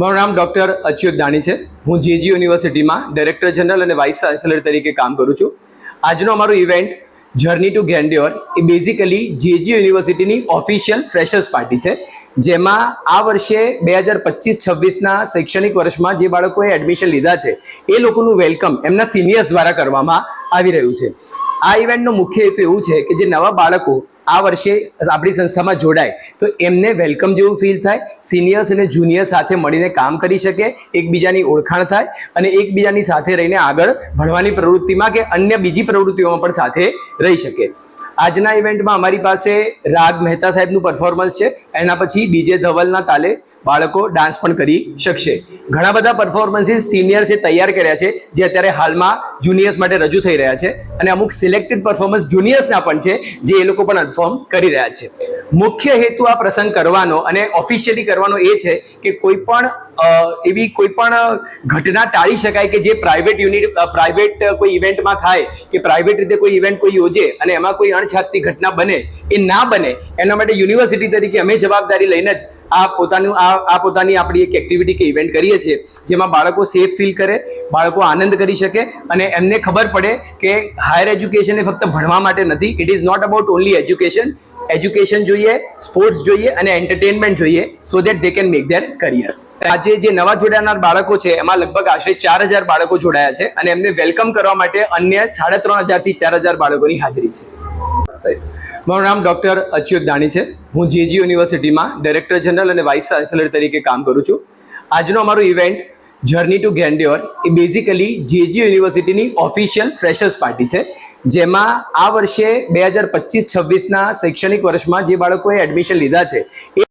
મારું નામ ડૉક્ટર અચ્યુત દાણી છે. હું જેજી યુનિવર્સિટીમાં ડાયરેક્ટર જનરલ અને વાઇસ ચાન્સેલર તરીકે કામ કરું છું. આજનો અમારો ઇવેન્ટ જર્ની ટુ ગેન્ડ્યોર એ બેઝિકલી જેજી યુનિવર્સિટીની ઓફિશિયલ ફ્રેશર્સ પાર્ટી છે. જેમાં આ વર્ષે બે હજાર પચીસ છવ્વીસના શૈક્ષણિક વર્ષમાં જે બાળકોએ એડમિશન લીધા છે, એ લોકોનું વેલકમ એમના સિનિયર્સ દ્વારા કરવામાં આવી રહ્યું છે. આ ઇવેન્ટનો મુખ્ય હેતુ એવું છે કે જે નવા બાળકો આ વર્ષે આપણી સંસ્થામાં જોડાય. તો એમને વેલકમ જેવું ફીલ થાય સિનિયર્સ અને જુનિયર સાથે મળીને કામ કરી શકે, એકબીજાની ઓળખાણ થાય અને એકબીજાની સાથે રહીને આગળ ભણવાની પ્રવૃત્તિમાં કે અન્ય બીજી પ્રવૃત્તિઓમાં પણ સાથે રહી શકે. આજના ઇવેન્ટમાં અમારી પાસે રાગ મહેતા સાહેબનું પરફોર્મન્સ છે. એના પછી ડીજે ધવલના તાલે બાળકો ડાન્સ પણ કરી શકશે. ઘણા બધા પરફોર્મન્સીસ સિનિયર્સે તૈયાર કર્યા છે, જે અત્યારે હાલમાં જુનિયર્સ માટે રજૂ થઈ રહ્યા છે અને અમુક સિલેક્ટેડ પરફોર્મન્સ જુનિયર્સના પણ છે, જે એ લોકો પણ પરફોર્મ કરી રહ્યા છે. મુખ્ય હેતુ આ પ્રસંગ કરવાનો અને ઓફિશિયલી કરવાનો એ છે કે કોઈ પણ એવી કોઈ પણ ઘટના ટાળી શકાય કે જે પ્રાઇવેટ યુનિટ પ્રાઇવેટ કોઈ ઇવેન્ટમાં થાય, કે પ્રાઇવેટ રીતે કોઈ ઇવેન્ટ કોઈ યોજે અને એમાં કોઈ અણછાતની ઘટના બને, એ ના બને, એના માટે યુનિવર્સિટી તરીકે અમે જવાબદારી લઈને જ આ પોતાનું આ પોતાની આપણી એક એક્ટિવિટી કે ઇવેન્ટ કરીએ છીએ, જેમાં બાળકો સેફ ફીલ કરે, બાળકો આનંદ કરી શકે અને એમને ખબર પડે કે હાયર એજ્યુકેશન એ ફક્ત ભણવા માટે નથી it is not about only education education જોઈએ સ્પોર્ટ્સ જોઈએ અને એન્ટરટેનમેન્ટ જોઈએ so that they can make their career આજે જે નવા જોડાનાર બાળકો છે, એમાં લગભગ આશરે ચાર હજાર બાળકો જોડાયા છે અને એમને વેલકમ કરવા માટે અન્ય સાડા ત્રણ હજારથી ચાર હજાર બાળકોની હાજરી છે. મારું નામ ડૉક્ટર અચ્યુત દાણી છે. હું જેજી યુનિવર્સિટીમાં ડાયરેક્ટર જનરલ અને વાઇસ ચાન્સેલર તરીકે કામ કરું છું. આજનો અમારો ઇવેન્ટ જર્ની ટુ ગેન્ડ્યોર એ બેઝિકલી જેજી યુનિવર્સિટીની ઓફિશિયલ ફ્રેશર્સ પાર્ટી છે. જેમાં આ વર્ષે બે હજાર પચીસ છવ્વીસના શૈક્ષણિક વર્ષમાં જે બાળકોએ એડમિશન લીધા છે, એ